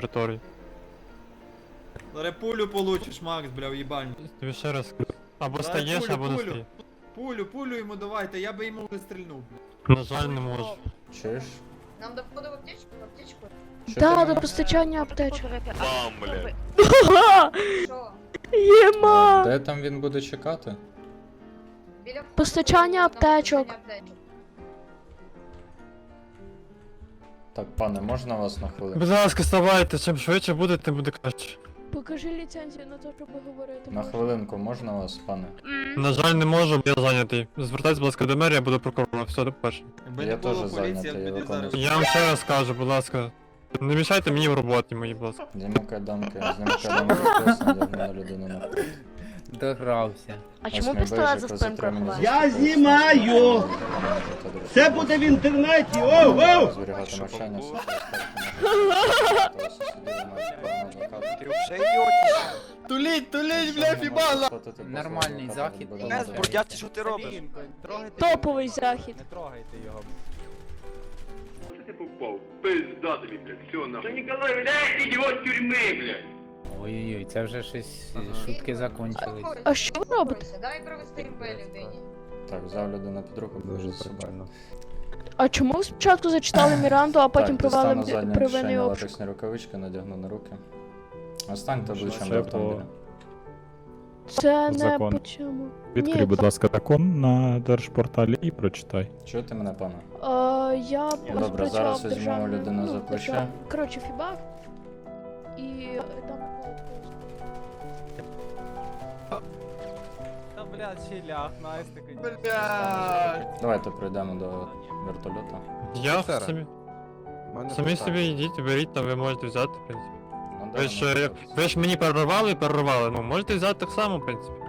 території. Зараз пулю получиш, Макс, бля, уїбальник. Тобі ще раз. Або Давай стаєш, пулю, або не пулю. стаєш. Пулю, пулю йому давайте, я би йому вистрільнув, бля. На жаль, не можу. Чуєш? Нам до входу в аптечку? В аптечку? Що Да, ти до постачання аптечок. Бам, блядь. Що? Єма! Де там він буде чекати? Біля входу Постачання аптечок. постачання аптечок. Так, пане, можна вас на хвилину? Будь ласка, ставайте, чим швидше буде, тим буде краще. Покажи ліцензію на те, щоб говорити. На хвилинку можна вас, пане? На жаль, не можу, бо я зайнятий. Звертайтесь, будь ласка, до мерії, я буду прокурором. Все, до побачення. Якби Я не було теж поліції, зайнятий, я я виконую зараз. Я вам ще раз кажу, будь ласка. Не мішайте мені в роботі моїй, будь ласка. Зніму кайданки, зніму кайданки, просто надягну на людину на Догрався. А чому пістолет за ховаєш? за Я знімаю! Це буде в інтернеті! Оу, оу! Зберігати навчання. Туліть, туліть, бля, фібала! Нормальний захід. Без бурдяти, що ти робиш? Топовий захід. Не трогайте його. Ти попав? Пизда тобі, блядь, все нахуй. Ніколай, блядь, ідіот тюрми, блядь! Ой-ой-ой, це вже щось шутки закончились. А що ви робите? Давай провести МП людині. Так, взяв людину під руку, дуже собі. А чому ви спочатку зачитали Міранду, а потім провели заднє первинний обшук? латексні рукавички, надягну на руки. Останьте обличчям Ще до по- автомобіля. Це не Закон. по чому. Відкрий, Ні, будь ласка, закон на держпорталі і прочитай. Чуєте мене, пане? Е, я Добре, зараз візьмемо людину ну, за плече. держав- Коротше, фіба. І там... Та блядь, ще ляг, Настя, Блядь! Давайте пройдемо до вертольота. Я самі. Самі собі йдіть, беріть, там ви можете взяти, в принципі. Ну, Ви ну, ж, ну, е, ви ж мені перервали і перервали. Ну, можете взяти так само, в принципі.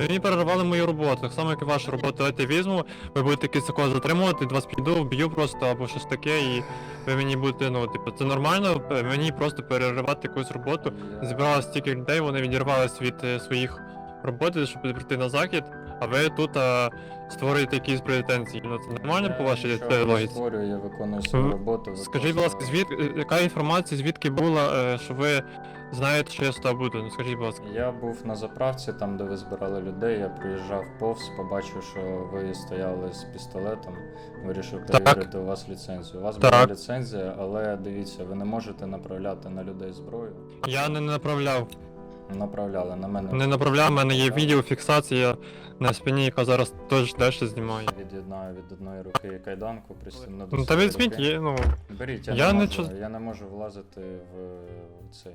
Мені перервали мою роботу, так само, як і вашу роботу. Давайте візьму, ви будете якийсь затримувати, вас піду, вб'ю просто або щось таке, і ви мені будете, ну, типу, це нормально, мені просто переривати якусь роботу. Зібралося стільки людей, вони відірвались від е, своїх роботи, щоб прийти на захід, а ви тут е, створюєте якісь претензії. Ну це нормально по Я вашій е, логіці? створюю, я виконую свою Ви- роботу. Скажіть, будь ласка, звід... е, яка інформація, звідки була, е, що ви знаєте, що я сюди буду? Ну скажіть, будь ласка. Я був на заправці, там, де ви збирали людей, я приїжджав повз, побачив, що ви стояли з пістолетом, вирішив Так. перевірити у вас ліцензію. У вас Так. була ліцензія, але дивіться, ви не можете направляти на людей зброю. Я не направляв. Направляли на мене. Не направляв, в мене є відеофіксація на спині, яка зараз теж далі знімає. Від'єднаю від одної руки кайданку, пристібну до Ну та своєї візьміть, руки. є, ну. Беріть, я, Я не не можу, чу- я не можу влазити в цей.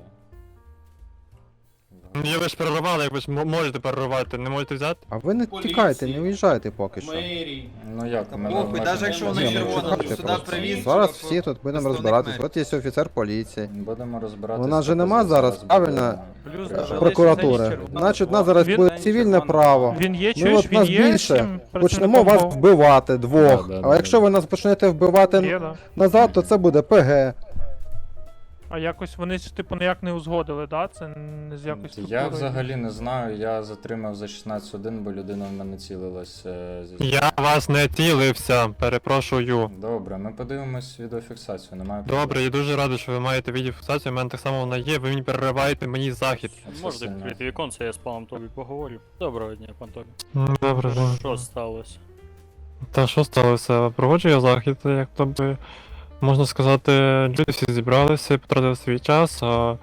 Ну, ви ж переривали, як ви ж м- можете переривати, не можете взяти? А ви не Поліції. тікайте, не уїжджайте поки що. Мері. Ну як, мене похуй, даже якщо вона Ні, ну, чекайте сюди просто. привіз, Зараз типу, всі тут будемо представник розбиратись. От є офіцер поліції. Будемо розбиратися. Вона же нема зараз, правильно? Плюс Е, Прокуратури. Значить, у нас зараз буде цивільне право. Він є, Ну от нас більше. Почнемо вас вбивати двох. Да, да, А да, якщо да. ви нас почнете вбивати назад, то це буде ПГ. А якось вони ж типу ніяк не узгодили, да? Це не з якось Я взагалі не знаю, я затримав за 16-1, бо людина в мене цілилась. е, зі- Я вас не цілився, перепрошую. Добре, ми подивимось відеофіксацію, немає. Добре, я дуже радий, що ви маєте відеофіксацію, у мене так само вона є, ви мені перериваєте мені захід. Можете сильно. відкрити віконце, я з паном Тобі поговорю. Доброго дня, пан Тобі. М, Добре, добре. Що сталося? Та що сталося? Проводжу я захід, як то би, можна сказати, люди всі зібралися, потратили свій час, а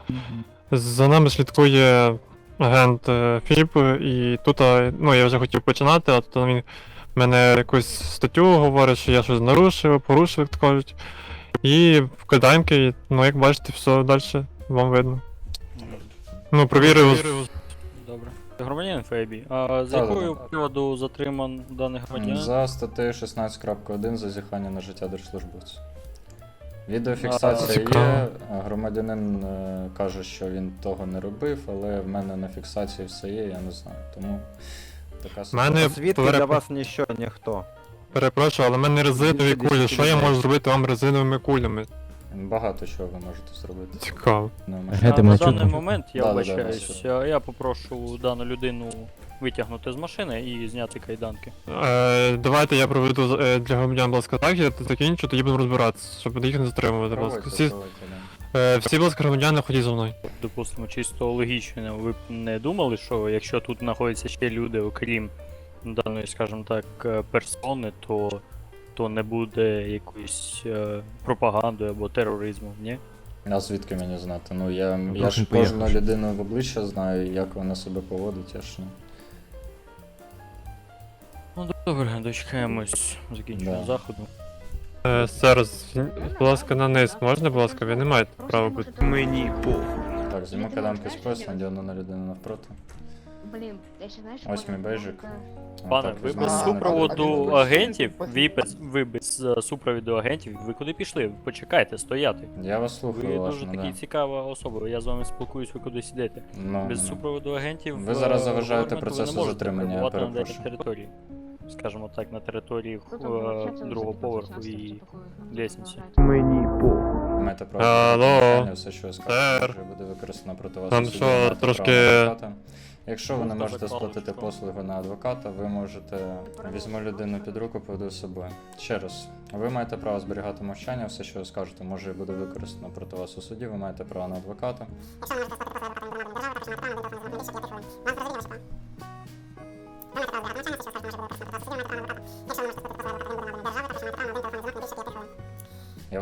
за нами слідкує агент е, ФІБ, і тут, ну я вже хотів починати, а тут він мене якусь статтю говорить, що я щось нарушив, порушив, як то кажуть. І в кайданки, ну як бачите, все далі вам видно. Ну, провірив. Добре. Громадянин Фейбі, а з Да, да, якою да. приводу затриман даний громадянин? За статтею 16.1 зазіхання на життя держслужбовця. Відеофіксація А, є, громадянин е, каже, що він того не робив, але в мене на фіксації все є, я не знаю. Тому така Мене Звідки переп- для вас ніщо, ніхто. Перепрошую, але в мене резинові кулі. Що я можу зробити вам резиновими кулями? Багато чого ви можете зробити. Цікаво. Ну, ми- А, на мене даний момент я Да, да, да, вибачаюсь, да, я попрошу дану людину витягнути з машини і зняти кайданки. Е, давайте я проведу е, для громадян, будь ласка, так, я закінчу, тоді будемо розбиратися, щоб їх не затримувати, будь ласка. Всі, Е, всі, будь ласка, громадяни, ходіть за мною. Допустимо, чисто логічно, ви б не думали, що якщо тут знаходяться ще люди, окрім даної, скажімо так, е, персони, то, то не буде якоїсь е, пропаганди або тероризму, ні? А звідки мені знати? Ну я, я ж кожну людину в обличчя знаю, як вона себе поводить, я ж не. Ну добре, дочекаємось закінчення Да. заходу. Е, сер, будь ласка, на низ можна, будь ласка, ви не маєте права бути. Мені похуй. Так, зніму кайданки з пояса, надягну на людину навпроти. Блін, я ще знаєш, Ось мій бейджик. Пане, ви без супроводу агентів, ви без, ви без е, супроводу агентів, ви куди пішли? Почекайте, стояти. Я вас Ви слухаю, дуже уважно, такі да. цікава особа, я з вами спілкуюсь, ви кудись йдете. Ну, Без ну. супроводу агентів. Ви зараз е, заважаєте ви процесу затримання, я на перепрошую. території. Скажімо так, на території е, другого поверху і лестниці. Мені право Алло. навчання, все, що я скажу, Сер. може буде використано проти вас. Там у суді, що, трошки- адвоката. Якщо ви не можете сплатити послуги на адвоката, ви можете візьму людину під руку, поведу з собою. Ще раз, ви маєте право зберігати мовчання, все, що ви скажете, може буде використано проти вас у суді, ви маєте право на адвоката.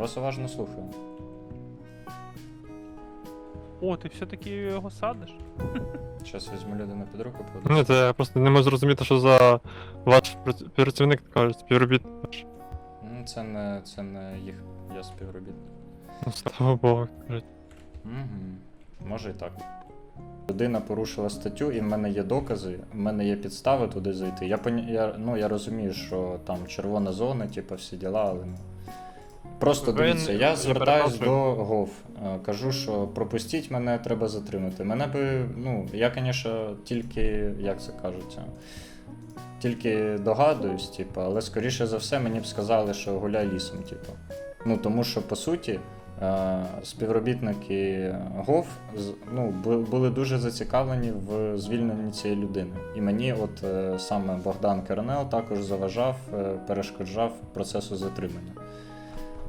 Я вас уважно слухаю. О, ти все-таки його садиш? Зараз візьму людину під руку, поведу. Ні, це я просто не можу зрозуміти, що за ваш прац- працівник кажуть, співробітник. ваш. Ну, це не, це не їх, я співробітник. Ну, слава Богу, кажуть. Угу. Може і так. Людина порушила статтю, і в мене є докази, в мене є підстави туди зайти. Я, поня... я, ну, я розумію, що там червона зона, типу, всі діла, але ну. Просто Ви дивіться, я звертаюсь до перепрошую. ГОВ. е, Кажу, що пропустіть мене, треба затримати. Мене би, ну, я, звісно, тільки, як це кажуть, е, тільки догадуюсь, типу, але скоріше за все мені б сказали, що гуляй лісом, типу. Ну, тому що по суті. е, Співробітники ГОВ з- ну, бу- були дуже зацікавлені в звільненні цієї людини. І мені, от е, саме Богдан Кернел, також заважав, е, перешкоджав процесу затримання.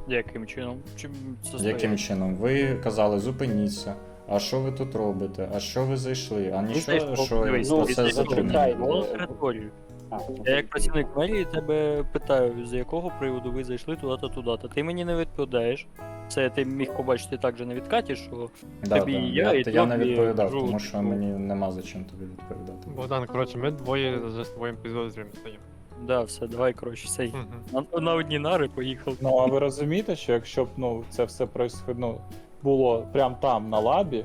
Яким чином? Чим це стоїть? Яким чином? Ви казали, зупиніться. А що ви тут робите? А що ви зайшли? А нічого, зайшов, що ну, процес зайшов затримання. на. Я як працівник мерії тебе питаю, з якого приводу ви зайшли туди-то, туди-то. Ти мені не відповідаєш. Це ти міг побачити так же на відкаті, що Да, тобі да. і Я, я, і я не відповідав, тому що що- мені нема за чим тобі відповідати. Богдан, коротше, ми двоє за своїм підозрюємо стоїмо. Да, все, давай, коротше, цей. Угу. На, на одні нари поїхав. Ну а ви розумієте, що якщо б ну, це все происход... ну, було прямо там, на лабі,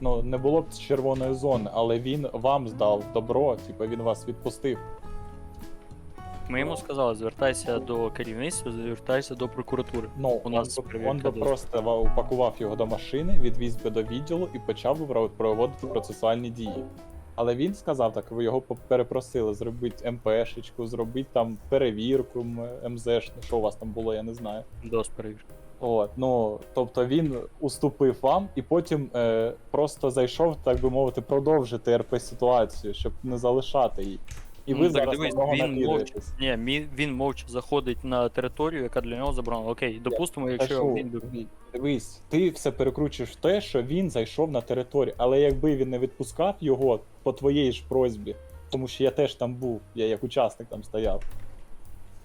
ну не було б червоної зони, але він вам здав добро, типу він вас відпустив. Ми йому сказали, звертайся до керівництва, звертайся до прокуратури. Ну, У нас он, би- перевірка би досить. просто ва- упакував його до машини, відвіз би до відділу і почав би пров- проводити процесуальні дії. Але він сказав так, ви його перепросили зробити МПшечку, зробити там перевірку м- МЗшну, що у вас там було, я не знаю. Дос перевірки. От, ну тобто він уступив вам і потім е, просто зайшов, так би мовити, продовжити РП ситуацію, щоб не залишати її. І ви Ну, так зараз дивись, на нього він накидаєтесь. Ні, мі- він мовча заходить на територію, яка для нього заборонена. Окей, допустимо, якщо Кажу, він би Дивись, ти все перекручуєш в те, що він зайшов на територію, але якби він не відпускав його по твоїй ж просьбі, тому що я теж там був, я як учасник там стояв.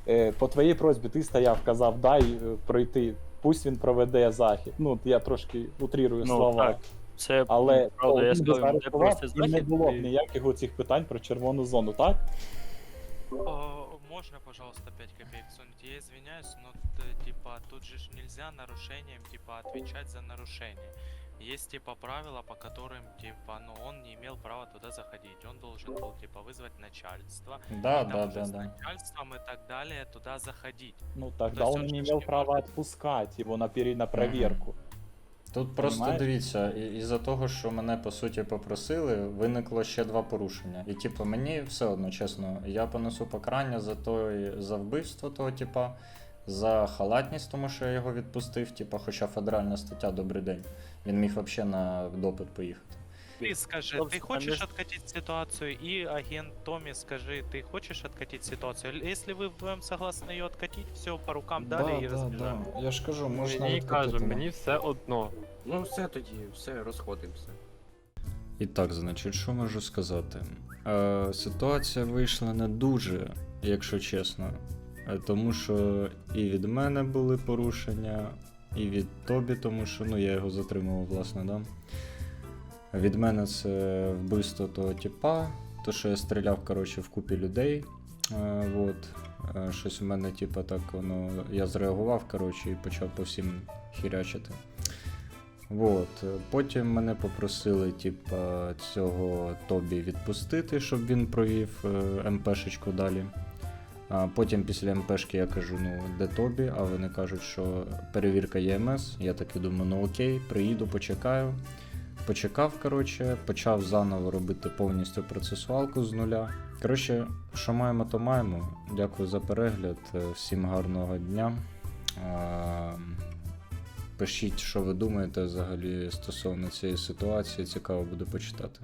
Е, по твоїй просьбі ти стояв, казав, дай е, пройти, пусть він проведе захід. Ну, я трошки утрірую Ну, слова. так. Це Але правда, коли я він би сказав, йому, де заарештував, провести і не захід, було б і- ніяких оцих питань про червону зону, так? Можно, пожалуйста, 5 копеек сунуть? Я извиняюсь, но т- типа тут же ж нельзя нарушением типа отвечать за нарушение. Есть типа правила, по которым типа, ну он не имел права туда заходить. Он должен был типа вызвать начальство. Да, и там да, уже да, с да. начальством и так далее туда заходить. Ну тогда То есть он он не же ж имел не права может. отпускать его на, пере- на проверку. Тут просто Понимаєш? дивіться, і- із-за того, що мене по суті попросили, виникло ще два порушення. І типу, мені все одно, чесно, я понесу покарання за той, за вбивство того, типа, за халатність, тому що я його відпустив, типа, хоча федеральна стаття добрий день. Він міг взагалі на допит поїхати. Ты скажи, Стоп, ты а хочешь между- откатить ситуацию, и агент Томми скажи, ты хочешь откатить ситуацию? Л- Если вы вдвоем согласны ее откатить, все по рукам дали и разбежали. Я ж кажу, Мені каже, мені все одно. Ну все тоді, все, розходимося. І так, значить, що можу сказати? Е, ситуація вийшла не дуже, якщо чесно. Е, Тому що і від мене були порушення, і від Тобі, тому що ну, я його затримував, власне, да. Від мене це вбивство того типа, то, що я стріляв, коротше, в купі людей. Е, вот. Е, щось у мене, типа, так, воно. Я зреагував, коротше, і почав по всім хірячити. Вот. е, Потім мене попросили, типа, цього Тобі відпустити, щоб він провів е, МПшечку далі. А потім після МПшки я кажу, ну, де Тобі, а вони кажуть, що перевірка ЄМС. Я таки думаю, ну окей, приїду, почекаю. Почекав, коротше, почав заново робити повністю процесуалку з нуля. Коротше, що маємо, то маємо. Дякую за перегляд. е, Всім гарного дня. Пишіть, що ви думаєте взагалі стосовно цієї ситуації. Цікаво буде почитати.